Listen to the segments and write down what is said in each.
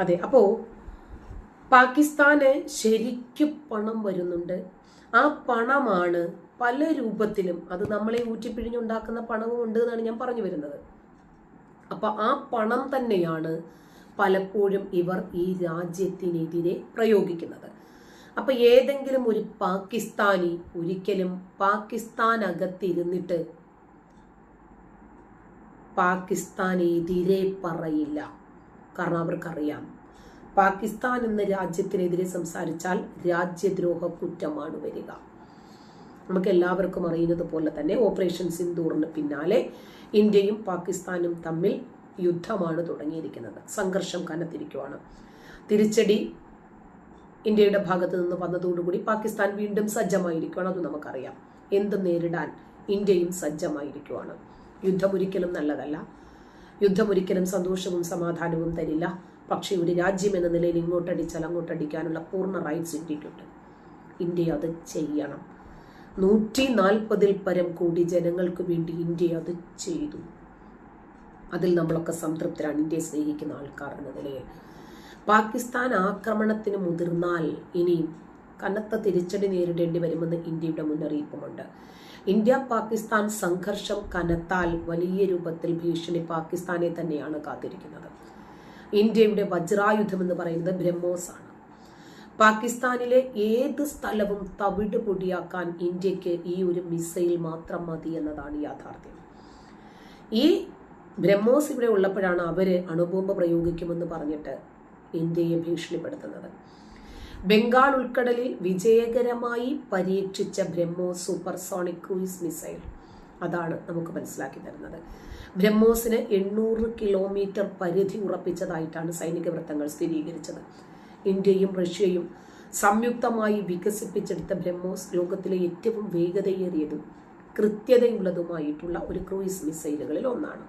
അതെ അപ്പോൾ പാകിസ്ഥാന് ശരിക്കും പണം വരുന്നുണ്ട്. ആ പണമാണ് പല രൂപത്തിലും അത് നമ്മളെ ഊറ്റിപ്പിഴിഞ്ഞുണ്ടാക്കുന്ന പണവും ഉണ്ട് എന്നാണ് ഞാൻ പറഞ്ഞു വരുന്നത്. അപ്പൊ ആ പണം തന്നെയാണ് പലപ്പോഴും ഇവർ ഈ രാജ്യത്തിനെതിരെ പ്രയോഗിക്കുന്നത്. അപ്പൊ ഏതെങ്കിലും ഒരു പാകിസ്ഥാനി ഒരിക്കലും പാകിസ്ഥാനകത്തിരുന്നിട്ട് പാകിസ്ഥാനെതിരെ പറയില്ല. കാരണം അവർക്കറിയാം. പാകിസ്ഥാൻ എന്ന രാജ്യത്തിനെതിരെ സംസാരിച്ചാൽ രാജ്യദ്രോഹ കുറ്റമാണ് വരിക. നമുക്ക് എല്ലാവർക്കും അറിയുന്നത് പോലെ തന്നെ ഓപ്പറേഷൻ സിന്ദൂറിന് പിന്നാലെ ഇന്ത്യയും പാകിസ്ഥാനും തമ്മിൽ യുദ്ധമാണ് തുടങ്ങിയിരിക്കുന്നത്. സംഘർഷം കനത്തിരിക്കുവാണ്. തിരിച്ചടി ഇന്ത്യയുടെ ഭാഗത്ത് നിന്ന് വന്നതോടുകൂടി പാകിസ്ഥാൻ വീണ്ടും സജ്ജമായിരിക്കുകയാണ് അത് നമുക്കറിയാം. എന്ത് നേരിടാൻ ഇന്ത്യയും സജ്ജമായിരിക്കുവാണ്. യുദ്ധം ഒരിക്കലും നല്ലതല്ല. യുദ്ധം ഒരിക്കലും സന്തോഷവും സമാധാനവും തരില്ല. പക്ഷേ ഒരു രാജ്യം എന്ന നിലയിൽ ഇങ്ങോട്ടടിച്ചാൽ അങ്ങോട്ടടിക്കാനുള്ള പൂർണ റൈറ്റ്സ് ഇന്ത്യക്കുണ്ട് ഇന്ത്യ അത് ചെയ്യണം. നൂറ്റി നാൽപ്പതിൽ പരം കോടി ജനങ്ങൾക്ക് വേണ്ടി ഇന്ത്യ അത് ചെയ്തു. അതിൽ നമ്മളൊക്കെ സംതൃപ്തരാണ്. ഇന്ത്യയെ സ്നേഹിക്കുന്ന ആൾക്കാർ എന്ന നിലയിൽ. പാകിസ്ഥാൻ ആക്രമണത്തിന് മുതിർന്നാൽ ഇനിയും കനത്ത തിരിച്ചടി നേരിടേണ്ടി വരുമെന്ന് ഇന്ത്യയുടെ മുന്നറിയിപ്പുമുണ്ട്. ഇന്ത്യ പാകിസ്ഥാൻ സംഘർഷം കനത്താൽ വലിയ രൂപത്തിൽ ഭീഷണി പാകിസ്ഥാനെ തന്നെയാണ് കാത്തിരിക്കുന്നത്. ഇന്ത്യയുടെ വജ്രായുധം എന്ന് പറയുന്നത് ബ്രഹ്മോസ് ആണ് പാകിസ്ഥാനിലെ ഏത് സ്ഥലവും തവിട് പൊടിയാക്കാൻ ഇന്ത്യയ്ക്ക് ഈ ഒരു മിസൈൽ മാത്രം മതി എന്നതാണ് യാഥാർത്ഥ്യം. ഈ ബ്രഹ്മോസ് ഇവിടെ ഉള്ളപ്പോഴാണ് അവർ അണുബോംബ് പ്രയോഗിക്കുമെന്ന് പറഞ്ഞിട്ട് ഇന്ത്യയെ ഭീഷണിപ്പെടുത്തുന്നത്. ബംഗാൾ ഉൾക്കടലിൽ വിജയകരമായി പരീക്ഷിച്ച ബ്രഹ്മോസ് സൂപ്പർസോണിക് ക്രൂയിസ് മിസൈൽ അതാണ് നമുക്ക് മനസ്സിലാക്കി തരുന്നത്. ബ്രഹ്മോസിന് എണ്ണൂറ് കിലോമീറ്റർ പരിധി ഉറപ്പിച്ചതായിട്ടാണ് സൈനിക വൃത്തങ്ങൾ സ്ഥിരീകരിച്ചത്. ഇന്ത്യയും റഷ്യയും സംയുക്തമായി വികസിപ്പിച്ചെടുത്ത ബ്രഹ്മോസ് ലോകത്തിലെ ഏറ്റവും വേഗതയേറിയതും കൃത്യതയുള്ളതുമായിട്ടുള്ള ഒരു ക്രൂയിസ് മിസൈലുകളിൽ ഒന്നാണ്.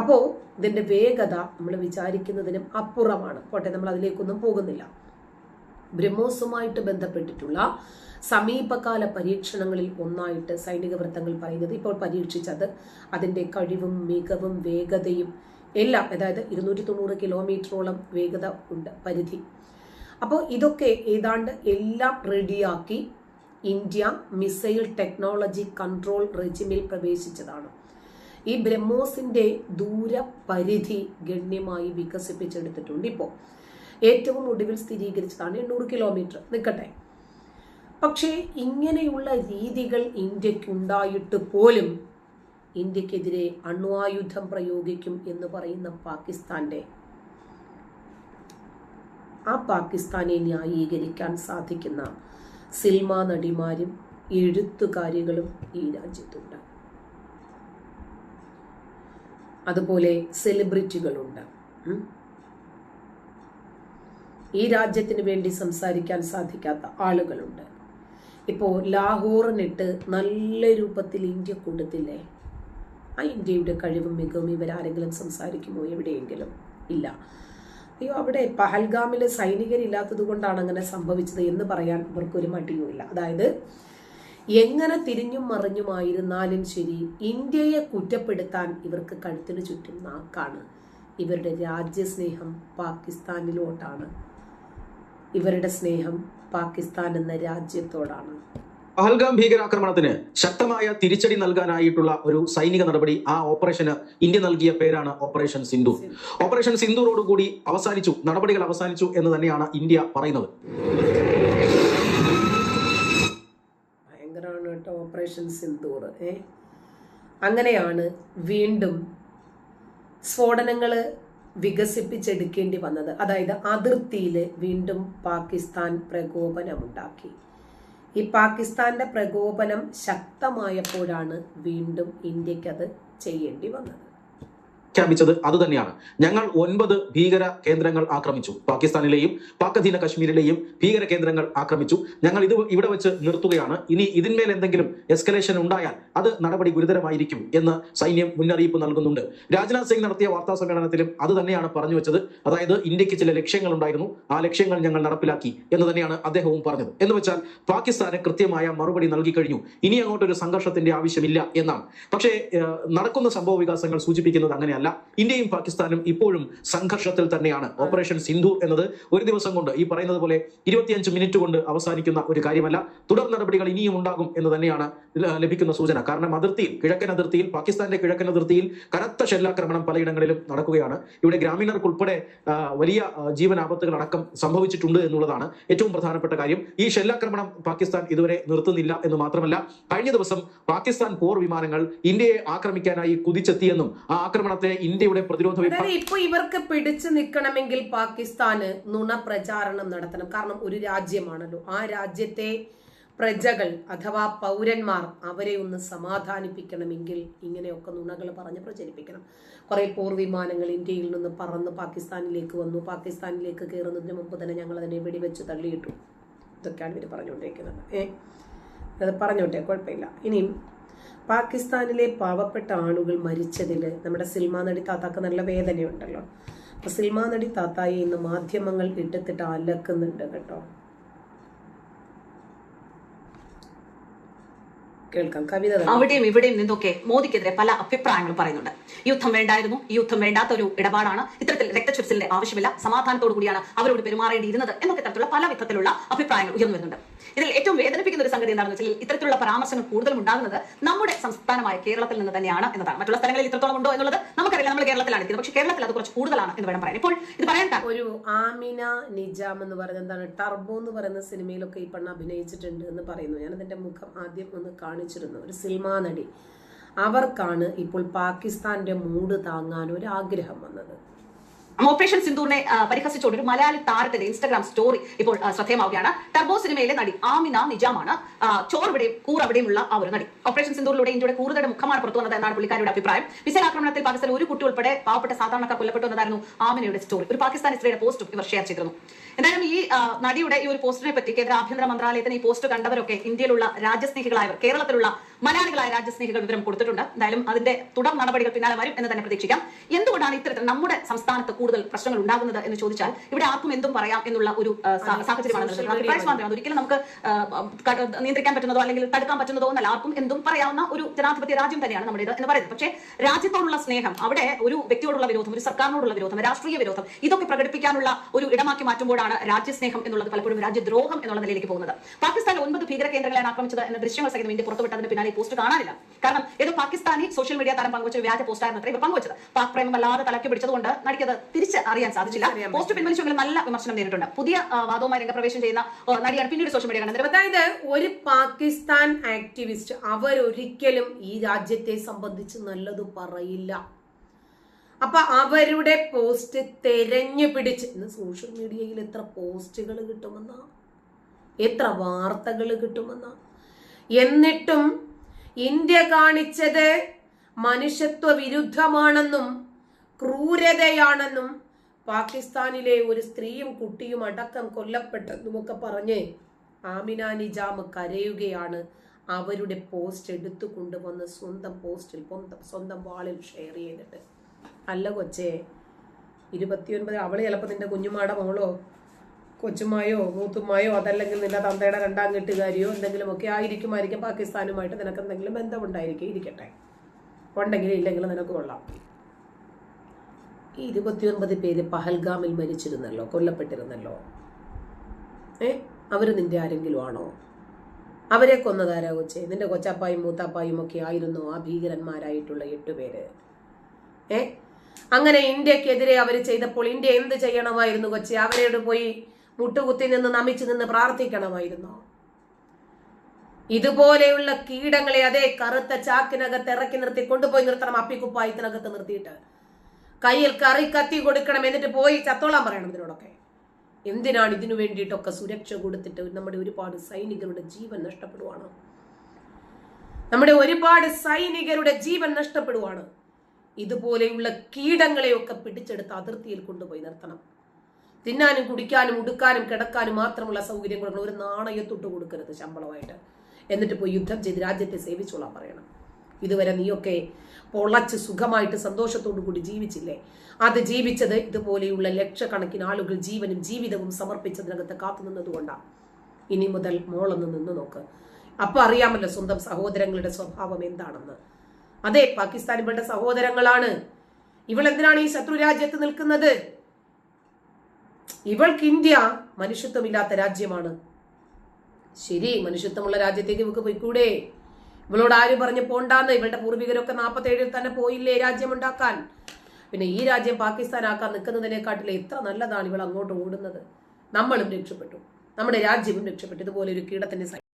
അപ്പോൾ ഇതിന്റെ വേഗത നമ്മൾ വിചാരിക്കുന്നതിനും അപ്പുറമാണ്. പോട്ടെ നമ്മൾ അതിലേക്കൊന്നും പോകുന്നില്ല. ബ്രഹ്മോസുമായിട്ട് ബന്ധപ്പെട്ടിട്ടുള്ള സമീപകാല പരീക്ഷണങ്ങളിൽ ഒന്നായിട്ട് സൈനിക വൃത്തങ്ങൾ പറയുന്നത് ഇപ്പോൾ പരീക്ഷിച്ചത്. അതിന്റെ കഴിവും മികവും വേഗതയും എല്ലാം അതായത് ഇരുന്നൂറ്റി തൊണ്ണൂറ് കിലോമീറ്ററോളം വേഗത ഉണ്ട് പരിധി. അപ്പോൾ ഇതൊക്കെ ഏതാണ്ട് എല്ലാം റെഡിയാക്കി ഇന്ത്യ മിസൈൽ ടെക്നോളജി കൺട്രോൾ റെജിമിൽ പ്രവേശിച്ചതാണ്. ഈ ബ്രഹ്മോസിന്റെ ദൂരപരിധി ഗണ്യമായി വികസിപ്പിച്ചെടുത്തിട്ടുണ്ട് ഇപ്പോൾ. ഏറ്റവും ഒടുവിൽ സ്ഥിരീകരിച്ചതാണ് എണ്ണൂറ് കിലോമീറ്റർ നിൽക്കട്ടെ. പക്ഷേ ഇങ്ങനെയുള്ള രീതികൾ ഇന്ത്യക്കുണ്ടായിട്ട് പോലും ഇന്ത്യക്കെതിരെ അണ്വായുധം പ്രയോഗിക്കും എന്ന് പറയുന്ന പാകിസ്ഥാന്റെ ആ പാകിസ്ഥാനെ ന്യായീകരിക്കാൻ സാധിക്കുന്ന സിനിമാ നടിമാരും എഴുത്തുകാരികളും ഈ രാജ്യത്തുണ്ട്. അതുപോലെ സെലിബ്രിറ്റികളുണ്ട്. ഈ രാജ്യത്തിന് വേണ്ടി സംസാരിക്കാൻ സാധിക്കാത്ത ആളുകളുണ്ട്. ഇപ്പോൾ ലാഹോറിനിട്ട് നല്ല രൂപത്തിൽ ഇന്ത്യ കൊടുത്തില്ലേ? ആ ഇന്ത്യയുടെ കഴിവും മികവും ഇവരാരെങ്കിലും സംസാരിക്കുമോ എവിടെയെങ്കിലും? ഇല്ല. അയ്യോ അവിടെ പഹൽഗാമിൽ സൈനികരില്ലാത്തത് കൊണ്ടാണ് അങ്ങനെ സംഭവിച്ചത് എന്ന് പറയാൻ ഇവർക്കൊരു മടിയുമില്ല. അതായത് എങ്ങനെ തിരിഞ്ഞും മറിഞ്ഞുമായിരുന്നാലും ശരി ഇന്ത്യയെ കുറ്റപ്പെടുത്താൻ ഇവർക്ക് കഴുത്തിന് ചുറ്റും നാക്കാണ്. ഇവരുടെ രാജ്യസ്നേഹം പാകിസ്ഥാനിലോട്ടാണ്. ഇവരുടെ സ്നേഹം പാകിസ്ഥാൻ എന്ന രാജ്യത്തോടാണ്. പഹൽഗാം ഭീകരാക്രമണത്തിന് ശക്തമായ തിരിച്ചടി നൽകാനായിട്ടുള്ള ഒരു സൈനിക നടപടി ആ ഓപ്പറേഷന് ഇന്ത്യ നൽകിയ പേരാണ് ഓപ്പറേഷൻ സിന്ധു. ഓപ്പറേഷൻ സിന്ധുറോടുകൂടി അവസാനിച്ചു നടപടികൾ അവസാനിച്ചു എന്ന് തന്നെയാണ് ഇന്ത്യ പറയുന്നത്. ഭയങ്കരമാണ് കേട്ടോ ഓപ്പറേഷൻ സിന്ധൂർ അങ്ങനെയാണ് വീണ്ടും സ്ഫോടനങ്ങൾ വികസിപ്പിച്ചെടുക്കേണ്ടി വന്നത്. അതായത് അതിർത്തിയിൽ വീണ്ടും പാകിസ്ഥാൻ പ്രകോപനമുണ്ടാക്കി. ഈ പാകിസ്ഥാന്റെ പ്രകോപനം ശക്തമായപ്പോഴാണ് വീണ്ടും ഇന്ത്യക്കത് ചെയ്യേണ്ടി വന്നത്. പ്രഖ്യാപിച്ചത് അതുതന്നെയാണ്. ഞങ്ങൾ ഒൻപത് ഭീകര കേന്ദ്രങ്ങൾ ആക്രമിച്ചു. പാകിസ്ഥാനിലെയും പാക് അധീന കശ്മീരിലെയും ഭീകര കേന്ദ്രങ്ങൾ ആക്രമിച്ചു. ഞങ്ങൾ ഇത് ഇവിടെ വെച്ച് നിർത്തുകയാണ്. ഇനി ഇതിന്മേൽ എന്തെങ്കിലും എസ്കലേഷൻ ഉണ്ടായാൽ അത് നടപടി ഗുരുതരമായിരിക്കും എന്ന് സൈന്യം മുന്നറിയിപ്പ് നൽകുന്നുണ്ട്. രാജ്നാഥ് സിംഗ് നടത്തിയ വാർത്താ സമ്മേളനത്തിലും അത് തന്നെയാണ് പറഞ്ഞു വെച്ചത്. അതായത് ഇന്ത്യയ്ക്ക് ചില ലക്ഷ്യങ്ങൾ ഉണ്ടായിരുന്നു ആ ലക്ഷ്യങ്ങൾ ഞങ്ങൾ നടപ്പിലാക്കി എന്ന് തന്നെയാണ് അദ്ദേഹവും പറഞ്ഞത്. എന്ന് വെച്ചാൽ പാകിസ്ഥാന് കൃത്യമായ മറുപടി നൽകി കഴിഞ്ഞു. ഇനി അങ്ങോട്ടൊരു സംഘർഷത്തിന്റെ ആവശ്യമില്ല എന്നാണ്. പക്ഷേ നടക്കുന്ന സംഭവ വികാസങ്ങൾ സൂചിപ്പിക്കുന്നത് അങ്ങനെയല്ല. അല്ല ഇന്ത്യയും പാകിസ്ഥാനും ഇപ്പോഴും സംഘർഷത്തിൽ തന്നെയാണ്. ഓപ്പറേഷൻ സിന്ധു എന്നത് ഒരു ദിവസം കൊണ്ട് ഈ പറയുന്നത് പോലെ ഇരുപത്തിയഞ്ച് മിനിറ്റ് കൊണ്ട് അവസാനിക്കുന്ന ഒരു കാര്യമല്ല. തുടർ നടപടികൾ ഇനിയും ഉണ്ടാകും എന്ന് തന്നെയാണ് ലഭിക്കുന്ന സൂചന. കാരണം അതിർത്തിയിൽ കിഴക്കൻ അതിർത്തിയിൽ പാകിസ്ഥാന്റെ കിഴക്കൻ അതിർത്തിയിൽ കനത്ത ഷെല്ലാക്രമണം പലയിടങ്ങളിലും നടക്കുകയാണ്. ഇവിടെ ഗ്രാമീണർക്കുൾപ്പെടെ വലിയ ജീവനാപത്തുകൾ അടക്കം സംഭവിച്ചിട്ടുണ്ട് എന്നുള്ളതാണ് ഏറ്റവും പ്രധാനപ്പെട്ട കാര്യം. ഈ ഷെല്ലാക്രമണം പാകിസ്ഥാൻ ഇതുവരെ നിർത്തുന്നില്ല എന്ന് മാത്രമല്ല കഴിഞ്ഞ ദിവസം പാകിസ്ഥാൻ പോർ വിമാനങ്ങൾ ഇന്ത്യയെ ആക്രമിക്കാനായി കുതിച്ചെത്തിയെന്നും ആ ആക്രമണത്തെ ഇന്ത്യയുടെ പ്രതിരോധ അതായത് ഇപ്പൊ ഇവർക്ക് പിടിച്ചു നിൽക്കണമെങ്കിൽ പാകിസ്ഥാന് നുണ പ്രചാരണം നടത്തണം. കാരണം ഒരു രാജ്യമാണല്ലോ. ആ രാജ്യത്തെ പ്രജകൾ അഥവാ പൗരന്മാർ അവരെ ഒന്ന് സമാധാനിപ്പിക്കണമെങ്കിൽ ഇങ്ങനെയൊക്കെ നുണകൾ പറഞ്ഞ് പ്രചരിപ്പിക്കണം. കുറെ പോർ വിമാനങ്ങൾ ഇന്ത്യയിൽ നിന്ന് പറന്ന് പാകിസ്ഥാനിലേക്ക് വന്നു. പാകിസ്ഥാനിലേക്ക് കയറുന്നതിന് മുമ്പ് തന്നെ ഞങ്ങൾ അതിനെ വെടിവെച്ച് തള്ളിയിട്ടു. ഇതൊക്കെയാണ് ഇവർ പറഞ്ഞുകൊണ്ടിരിക്കുന്നത്. ഏ? അത് പറഞ്ഞോട്ടെ? കുഴപ്പമില്ല. ഇനിയും പാകിസ്ഥാനിലെ പാവപ്പെട്ട ആളുകൾ മരിച്ചതിൽ നമ്മുടെ സിൽമാ നടി താത്താക്ക് നല്ല വേദനയുണ്ടല്ലോ. അപ്പൊ സിൽമാ നടി താത്തായെ ഇന്ന് മാധ്യമങ്ങൾ ഇട്ടിത്തിട്ട് അലക്കുന്നുണ്ട് കേട്ടോ. കേൾക്കാം. കവിത അവിടെയും ഇവിടെയും നിന്നൊക്കെ മോദിക്കെതിരെ പല അഭിപ്രായങ്ങളും പറയുന്നുണ്ട്. യുദ്ധം വേണ്ടായിരുന്നു. ഈ യുദ്ധം വേണ്ടാത്ത ഒരു ഇടപാടാണ്. ഇത്തരത്തിൽ രക്തചൊരിച്ചിലിന്റെ ആവശ്യമില്ല. സമാധാനത്തോടു കൂടിയാണ് അവരോട് പെരുമാറേണ്ടിയിരുന്നത് എന്നൊക്കെ തരത്തിലുള്ള പല വിധത്തിലുള്ള അഭിപ്രായങ്ങൾ ഉയർന്നു വരുന്നുണ്ട്. ഇതിൽ ഏറ്റവും വേദനിപ്പിക്കുന്ന ഒരു സംഗതി എന്താണെന്ന് വെച്ചാൽ ഇത്തരത്തിലുള്ള പരാമർശങ്ങൾ കൂടുതലും ഉണ്ടാകുന്നത് നമ്മുടെ സംസ്ഥാനമായ കേരളത്തിൽ നിന്ന് തന്നെയാണ് എന്നതാണ്. മറ്റുള്ള സ്ഥലങ്ങളിൽ ഇത്രത്തോളം ഉണ്ടോ എന്നുള്ളത് നമുക്കറിയില്ല. നമ്മൾ കേരളത്തിലാണ് ഇരിക്കുന്നത്. പക്ഷേ കേരളത്തിൽ അത് കുറച്ച് കൂടുതലാണ് എന്ന് വേണം പറയാൻ. ഇപ്പോൾ ഇത് പറയാൻ ഒരു ആമിന നിജാം എന്ന് പറയുന്നത് എന്താണ്? ടർബോ എന്ന് പറയുന്ന സിനിമയിലൊക്കെ ഈ പെണ്ണ് അഭിനയിച്ചിട്ടുണ്ട് എന്ന് പറയുന്നു. ഞാൻ അതിന്റെ മുഖം ആദ്യം ഒന്ന് കാണിച്ചിരുന്നു. ഒരു സിനിമാ നടി. അവർക്കാണ് ഇപ്പോൾ പാകിസ്ഥാന്റെ മൂട് താങ്ങാൻ ഒരു ആഗ്രഹം വന്നത്. ഓപ്പറേഷൻ സിന്ധൂറിനെ ആ, പരിഹസിച്ചുകൊണ്ട് ഒരു മലയാളി താരത്തിന്റെ ഇൻസ്റ്റാഗ്രാം സ്റ്റോറി ഇപ്പോൾ ശ്രദ്ധേയമാവുകയാണ്. ടർബോ സിനിമയിലെ നടി ആമിന നിജാമാണ്. ചോറിവിടെയും കൂറവിടെയുമുള്ള ആ ഒരു നടി. ഓപ്പറേഷൻ സിന്ധൂറിലൂടെ ഇന്ത്യയുടെ കൂറുതയുടെ മുഖമാണ് പുറത്തു വന്നത് എന്നാണ് പുള്ളിക്കാരുടെ അഭിപ്രായം. മിസൈൽ ആക്രമണത്തിൽ പാകിസ്ഥാൻ ഒരു കുട്ടി ഉൾപ്പെടെ പാവപ്പെട്ട സാധാരണക്കാർ കൊല്ലപ്പെട്ടു എന്നതായിരുന്നു ആമിനയുടെ സ്റ്റോറി ഒരു പാകിസ്ഥാൻ സ്ത്രീയുടെ പോസ്റ്റും ഇവർ ഷെയർ ചെയ്തിരുന്നു. എന്തായാലും ഈ നടിയുടെ ഈ ഒരു പോസ്റ്റിനെ പറ്റി കേന്ദ്ര ആഭ്യന്തര മന്ത്രാലയത്തിന് ഈ പോസ്റ്റ് കണ്ടവരൊക്കെ ഇന്ത്യയിലുള്ള രാജ്യസ്നേഹികളായവർ കേരളത്തിലുള്ള മലയാളികളായ രാജ്യസ്നേഹികൾ വിവരം കൊടുത്തിട്ടുണ്ട്. എന്തായാലും അതിന്റെ തുടർ നടപടികൾ പിന്നാലെ വരും എന്ന് തന്നെ പ്രതീക്ഷിക്കാം. എന്തുകൊണ്ടാണ് ഇത്തരത്തിൽ നമ്മുടെ സംസ്ഥാനത്ത് കൂടുതൽ പ്രശ്നങ്ങൾ ഉണ്ടാകുന്നത് എന്ന് ചോദിച്ചാൽ ഇവിടെ ആർക്കും എന്തും പറയാം എന്നുള്ള ഒരു സാഹചര്യമാണ് നിലനിൽക്കുന്നത്. അഭിപ്രായ സ്വാതന്ത്ര്യം ഒരിക്കലും നമുക്ക് നിയന്ത്രിക്കാൻ പറ്റുന്നതോ അല്ലെങ്കിൽ തടുക്കാൻ പറ്റുന്നതോ എന്നല്ല ആർക്കും എന്തും പറയാവുന്ന ഒരു ജനാധിപത്യ രാജ്യം തന്നെയാണ് നമ്മുടേത് എന്ന് പറയുന്നത്. പക്ഷേ രാജ്യത്തോടുള്ള സ്നേഹം അവിടെ ഒരു വ്യക്തിയോടുള്ള വിരോധം ഒരു സർക്കാരിനോടുള്ള വിരോധം രാഷ്ട്രീയ വിരോധം ഇതൊക്കെ പ്രകടിപ്പിക്കാനുള്ള ഒരു ഇടമാക്കി മാറ്റുമ്പോഴാണ് രാജ്യസ്നേഹം എന്നുള്ളത് പലപ്പോഴും രാജ്യദ്രോഹം എന്നുള്ള നിലയിലേക്ക് പോകുന്നത്. പാകിസ്ഥാനിൽ ഒൻപത് ഭീകര കേന്ദ്രങ്ങളാണ് ആക്രമിച്ചത് എന്ന ദൃശ്യങ്ങൾ സഹിതം ഇന്ത്യ പുറത്തുവിട്ടതിന് പിന്നാലെ ഈ പോസ്റ്റ് കാണാനില്ല കാരണം ഏതോ പാകിസ്ഥാനി സോഷ്യൽ മീഡിയ താരം പങ്കുവച്ച വ്യാജ പോസ്റ്റായിരുന്നു അത്ര ഇവർ പങ്കുവച്ചത്. പാക് പ്രേമം വല്ലാതെ തലക്ക് പിടിച്ചതുകൊണ്ട് നടിക്കത് തിരിച്ച് അറിയാൻ സാധിച്ചില്ല പോസ്റ്റ് പിൻവലിച്ചെങ്കിലും നല്ല വിമർശനം നേരിട്ടുണ്ട്. പുതിയ വാദവുമായി രംഗപ്രവേശം ചെയ്യുന്ന നടിയാണ് പിന്നീട് സോഷ്യൽ മീഡിയ കണ്ടത്. അതായത് ഒരു പാകിസ്ഥാൻ ആക്ടിവിസ്റ്റ് അവരൊരിക്കലും ഈ രാജ്യത്തെ സംബന്ധിച്ച് നല്ലത് പറയില്ല. അപ്പൊ അവരുടെ പോസ്റ്റ് തെരഞ്ഞു പിടിച്ച് ഇന്ന് സോഷ്യൽ മീഡിയയിൽ എത്ര പോസ്റ്റുകൾ കിട്ടുമെന്നാ? എത്ര വാർത്തകൾ കിട്ടുമെന്നാ? എന്നിട്ടും ഇന്ത്യ കാണിച്ചത് മനുഷ്യത്വ വിരുദ്ധമാണെന്നും ക്രൂരതയാണെന്നും പാകിസ്ഥാനിലെ ഒരു സ്ത്രീയും കുട്ടിയും അടക്കം കൊല്ലപ്പെട്ടെന്നുമൊക്കെ പറഞ്ഞ് ആമിന നിജാമ് കരയുകയാണ്. അവരുടെ പോസ്റ്റ് എടുത്തു കൊണ്ടുവന്ന് സ്വന്തം പോസ്റ്റിൽ സ്വന്തം വാളിൽ ഷെയർ ചെയ്തിട്ട്. അല്ല കൊച്ചേ ഇരുപത്തിയൊൻപത് അവൾ ചിലപ്പോൾ നിന്റെ കുഞ്ഞുമാടെ മോളോ? കൊച്ചുമായോ മൂത്തുമായോ അതല്ലെങ്കിൽ നിന്റെ തന്തയുടെ രണ്ടാം കെട്ടുകാരിയോ എന്തെങ്കിലുമൊക്കെ ആയിരിക്കുമായിരിക്കും പാകിസ്ഥാനുമായിട്ട് നിനക്ക് എന്തെങ്കിലും ബന്ധമുണ്ടായിരിക്കും ഇരിക്കട്ടെ. ഉണ്ടെങ്കിലും ഇല്ലെങ്കിലും നിനക്ക് കൊള്ളാം. ഈ ഇരുപത്തിയൊൻപത് പേര് പഹൽഗാമിൽ മരിച്ചിരുന്നല്ലോ കൊല്ലപ്പെട്ടിരുന്നല്ലോ. ഏ? അവർ നിന്റെ ആരെങ്കിലും ആണോ? അവരെ കൊന്നതാരാ കൊച്ചേ? നിന്റെ കൊച്ചപ്പായും മൂത്താപ്പായും ഒക്കെ ആയിരുന്നു ആ ഭീകരന്മാരായിട്ടുള്ള എട്ട് പേര്. ഏ? അങ്ങനെ ഇന്ത്യക്കെതിരെ അവർ ചെയ്തപ്പോൾ ഇന്ത്യ എന്ത് ചെയ്യണമായിരുന്നു കൊച്ചി? അവരോട് പോയി മുട്ടുകുത്തി നിന്ന് നമിച്ചു നിന്ന് പ്രാർത്ഥിക്കണമായിരുന്നു. ഇതുപോലെയുള്ള കീടങ്ങളെ അതേ കറുത്ത ചാക്കിനകത്ത് ഇറക്കി നിർത്തി കൊണ്ടുപോയി നിർത്തണം അപ്പിക്കുപ്പായത്തിനകത്ത് നിർത്തിയിട്ട്. കയ്യിൽ കറി കത്തി കൊടുക്കണം എന്നിട്ട് പോയി ചത്തോളാൻ പറയണം ഇതിനോടൊക്കെ. എന്തിനാണ് ഇതിനു വേണ്ടിയിട്ടൊക്കെ സുരക്ഷ കൊടുത്തിട്ട് നമ്മുടെ ഒരുപാട് സൈനികരുടെ ജീവൻ നഷ്ടപ്പെടുവാണ്? നമ്മുടെ ഒരുപാട് സൈനികരുടെ ജീവൻ നഷ്ടപ്പെടുവാണ്? ഇതുപോലെയുള്ള കീടങ്ങളെയൊക്കെ പിടിച്ചെടുത്ത് അതിർത്തിയിൽ കൊണ്ടുപോയി നിർത്തണം. തിന്നാനും കുടിക്കാനും ഉടുക്കാനും കിടക്കാനും മാത്രമുള്ള സൗകര്യം കൊടുക്കണം ഒരു നാണയത്തൊട്ട് കൊടുക്കരുത് ശമ്പളമായിട്ട്. എന്നിട്ട് പോയി യുദ്ധം ചെയ്ത് രാജ്യത്തെ സേവിച്ചോളാൻ പറയണം. ഇതുവരെ നീയൊക്കെ പൊളച്ച് സുഖമായിട്ട് സന്തോഷത്തോടു കൂടി ജീവിച്ചില്ലേ? അത് ജീവിച്ചത് ഇതുപോലെയുള്ള ലക്ഷക്കണക്കിന് ആളുകൾ ജീവനും ജീവിതവും സമർപ്പിച്ചതിനകത്ത് കാത്തു നിന്നതുകൊണ്ടാണ് ഇനി മുതൽ മോളൊന്ന് നിന്ന് നോക്ക്. അപ്പൊ അറിയാമല്ലോ സ്വന്തം സഹോദരങ്ങളുടെ സ്വഭാവം എന്താണെന്ന്. അതെ പാകിസ്ഥാൻ ഇവളുടെ സഹോദരങ്ങളാണ്. ഇവളെന്തിനാണ് ഈ ശത്രു രാജ്യത്ത് നിൽക്കുന്നത്? ഇവൾക്ക് ഇന്ത്യ മനുഷ്യത്വമില്ലാത്ത രാജ്യമാണ്. ശരി മനുഷ്യത്വമുള്ള രാജ്യത്തേക്ക് ഇവക്ക് പോയിക്കൂടെ? ഇവളോട് ആര് പറഞ്ഞു പോണ്ടാന്ന്? ഇവളുടെ പൂർവികരൊക്കെ നാൽപ്പത്തേഴിൽ തന്നെ പോയില്ലേ രാജ്യം ഉണ്ടാക്കാൻ പിന്നെ ഈ രാജ്യം പാകിസ്ഥാൻ പാകിസ്ഥാനാക്കാൻ നിൽക്കുന്നതിനെക്കാട്ടിൽ എത്ര നല്ലതാണ് ഇവൾ അങ്ങോട്ട് ഓടുന്നത്? നമ്മളും രക്ഷപ്പെട്ടു. നമ്മുടെ രാജ്യവും രക്ഷപ്പെട്ടു. ഇതുപോലെ ഒരു കീടത്തിന്റെ